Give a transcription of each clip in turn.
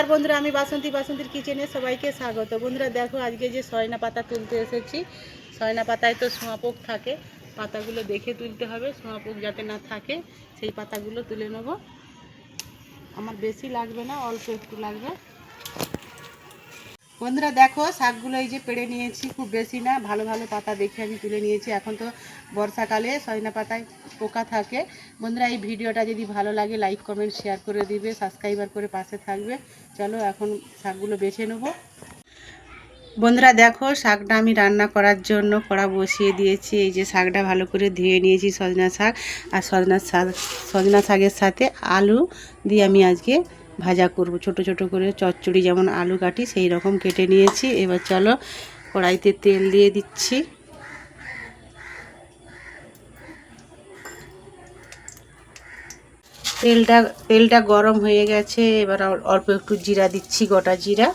নমস্কার বন্ধুরা, আমি বাসন্তী বাসন্তীর কিচেনে সবাইকে স্বাগত। বন্ধুরা, দেখো আজকে যে সয়না পাতা তুলতে এসেছি। সয়না পাতায় তো সোঁয়াপোক থাকে, পাতাগুলো দেখে তুলতে হবে, সোঁয়াপোক যাতে না থাকে, সেই পাতাগুলো তুলে নেব। আমার বেশি লাগবে না, অল্প একটু লাগবে। বন্ধুরা দেখো, শাকগুলো এই যে পেড়ে নিয়েছি, খুব বেশি না, ভালো ভালো পাতা দেখে আমি তুলে নিয়েছি। এখন তো বর্ষাকালে সজনা পাতায় পোকা থাকে। বন্ধুরা, এই ভিডিওটা যদি ভালো লাগে লাইক কমেন্ট শেয়ার করে দিবে সাবস্ক্রাইবার করে পাশে থাকবে। চলো এখন শাকগুলো বেছে নেব। বন্ধুরা দেখো, শাকটা আমি রান্না করার জন্য কড়া বসিয়ে দিয়েছি। এই যে শাকটা ভালো করে ধুয়ে নিয়েছি সজনা শাক। আর সজনা শাক সজনা শাকের সাথে আলু দিয়ে আমি আজকে ভাজা করব, ছোট ছোট করে চচ্চড়ি যেমন আলু কাটি সেই রকম কেটে নিয়েছি। এবার চলো কড়াইতে তেল দিয়ে দিচ্ছি। তেলটা তেলটা গরম হয়ে গেছে, এবার অল্প একটু জিরা দিচ্ছি, গোটা জিরা।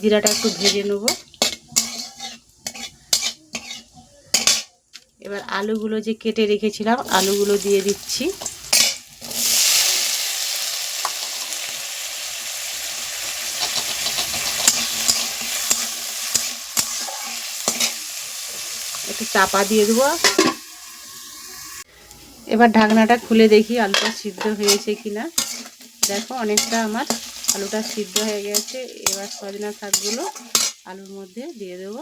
জিরাটা একটু ভেজে নেব। এবার আলুগুলো যে কেটে রেখেছিলাম, আলুগুলো দিয়ে দিচ্ছি। একটু চাপা দিয়ে দেবো। এবার ঢাকনাটা খুলে দেখি আলুটা সিদ্ধ হয়েছে কিনা। দেখো অনেকটা আমার আলুটা সিদ্ধ হয়ে গেছে। এবার সজনা শাকগুলো আলুর মধ্যে দিয়ে দেবো।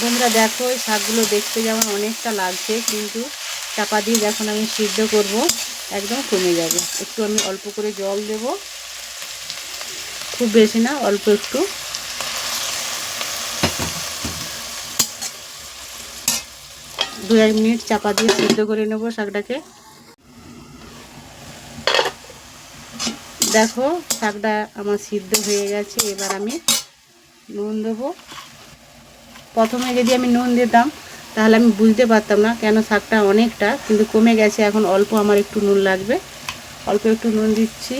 বন্ধুরা দেখো এই শাকগুলো দেখতে যেমন অনেকটা লাগছে, কিন্তু চাপা দিয়ে যখন আমি সিদ্ধ করব, একদম কমে যাবে। একটু আমি অল্প করে জল দেব। খুব বেশি না, অল্প একটু। দু এক মিনিট চাপা দিয়ে সিদ্ধ করে নেব শাকটাকে। দেখো, শাকটা আমার সিদ্ধ হয়ে গেছে, এবার আমি নুন দেবো। প্রথমে যদি আমি নুন দিতাম, তাহলে আমি বুঝতে পারতাম না কেন শাকটা অনেকটা, কিন্তু কমে গেছে, এখন অল্প আমার একটু নুন লাগবে। অল্প একটু নুন দিচ্ছি।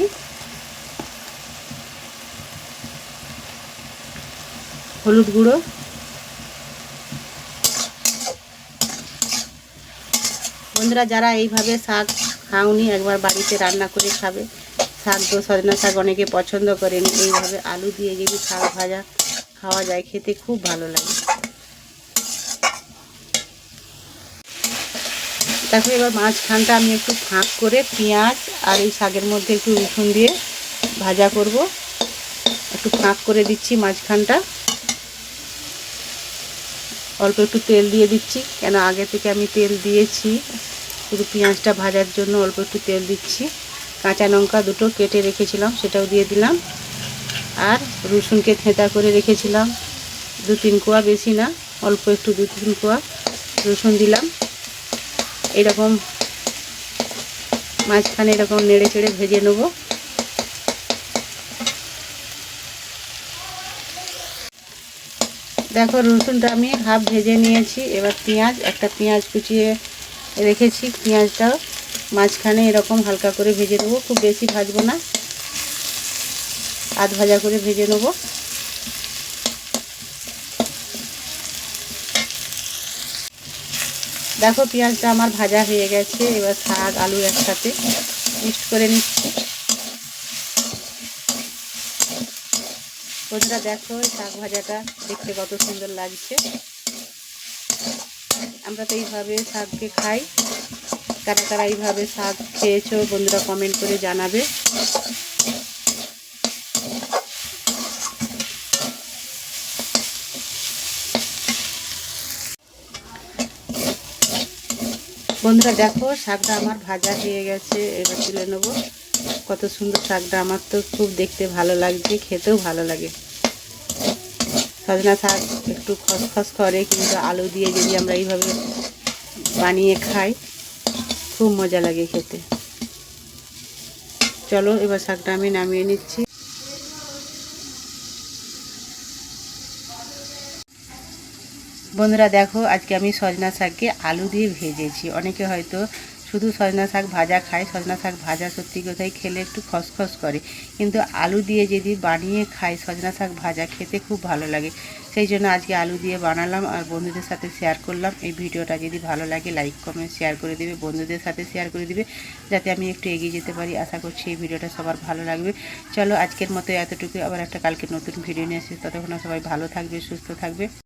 হলুদ গুঁড়ো। বন্ধুরা, যারা এইভাবে শাক খাওনি, একবার বাড়িতে রান্না করে খাবে। শাক তো সজনা শাক অনেকে পছন্দ করেন। এইভাবে আলু দিয়ে যদি শাক ভাজা খাওয়া যায়, খেতে খুব ভালো লাগে। তারপরে এবার মাঝখানটা আমি একটু ফাঁক করে পেঁয়াজ আর এই শাকের মধ্যে একটু রসুন দিয়ে ভাজা করব। একটু ফাঁক করে দিচ্ছি মাঝখানটা। অল্প একটু তেল দিয়ে দিচ্ছি, কেন আগে থেকে আমি তেল দিয়েছি। শুধু পেঁয়াজটা ভাজার জন্য অল্প একটু তেল দিচ্ছি। কাঁচা লঙ্কা দুটো কেটে রেখেছিলাম, সেটাও দিয়ে দিলাম। আর রসুনকে থেঁতা করে রেখেছিলাম। দু তিন কোয়া বেশি না, অল্প একটু দু তিন কোয়া রসুন দিলাম। এরকম মাঝখানে এরকম নেড়ে চেড়ে ভেজে নেব। দেখো রসুনটা আমি হাফ ভেজে নিয়েছি। এবার পেঁয়াজ, একটা পেঁয়াজ কুচিয়ে রেখেছি। পেঁয়াজটাও মাঝখানে এরকম হালকা করে ভেজে নেব। খুব বেশি ভাজবো না। আধ ভাজা করে ভেজে নেব। দেখো পেঁয়াজটা আমার ভাজা হয়ে গেছে। এবার শাক, আলু একসাথে মিক্সড করে নিচ্ছি। বন্ধুরা দেখো, শাক ভাজাটা দেখতে কত সুন্দর লাগছে। আমরা তো এইভাবে শাককে খাই। কারা কারা এইভাবে শাক খেয়েছো বন্ধুরা কমেন্ট করে জানাবে। বন্ধুরা দেখো, শাকটা আমার ভাজা হয়ে গেছে, এবার তুলে নেব। কত সুন্দর শাকটা, আমার তো খুব দেখতে ভালো লাগছে, খেতেও ভালো লাগে। সজনা শাক একটু খসখস করে, কিন্তু আলু দিয়ে যদি আমরা এইভাবে বানিয়ে খাই, খুব মজা লাগে খেতে। চলো, এবার শাকটা আমি নামিয়ে নিচ্ছি। বন্ধুরা, দেখো, আজকে আমি সজনা শাককে আলু দিয়ে ভেজেছি। অনেকে হয়তো শুধু সজনা শাক ভাজা খায়, সজনা শাক ভাজা সত্যি কথাই খেলে একটু খসখস করে। কিন্তু আলু দিয়ে যদি বানিয়ে খায়, সজনা শাক ভাজা খেতে খুব ভালো লাগে। সেই জন্য আজকে আলু দিয়ে বানালাম আর বন্ধুদের সাথে শেয়ার করলাম। এই ভিডিওটা যদি ভালো লাগে লাইক কমেন্ট শেয়ার করে দেবে, বন্ধুদের সাথে শেয়ার করে দিবে, যাতে আমি একটু এগিয়ে যেতে পারি। আশা করছি এই ভিডিওটা সবার ভালো লাগবে। চলো আজকের মতো এতটুকু আবার একটা কালকে নতুন ভিডিও নিয়ে আসি ততক্ষণ সবাই ভালো থাকবে, সুস্থ থাকবে।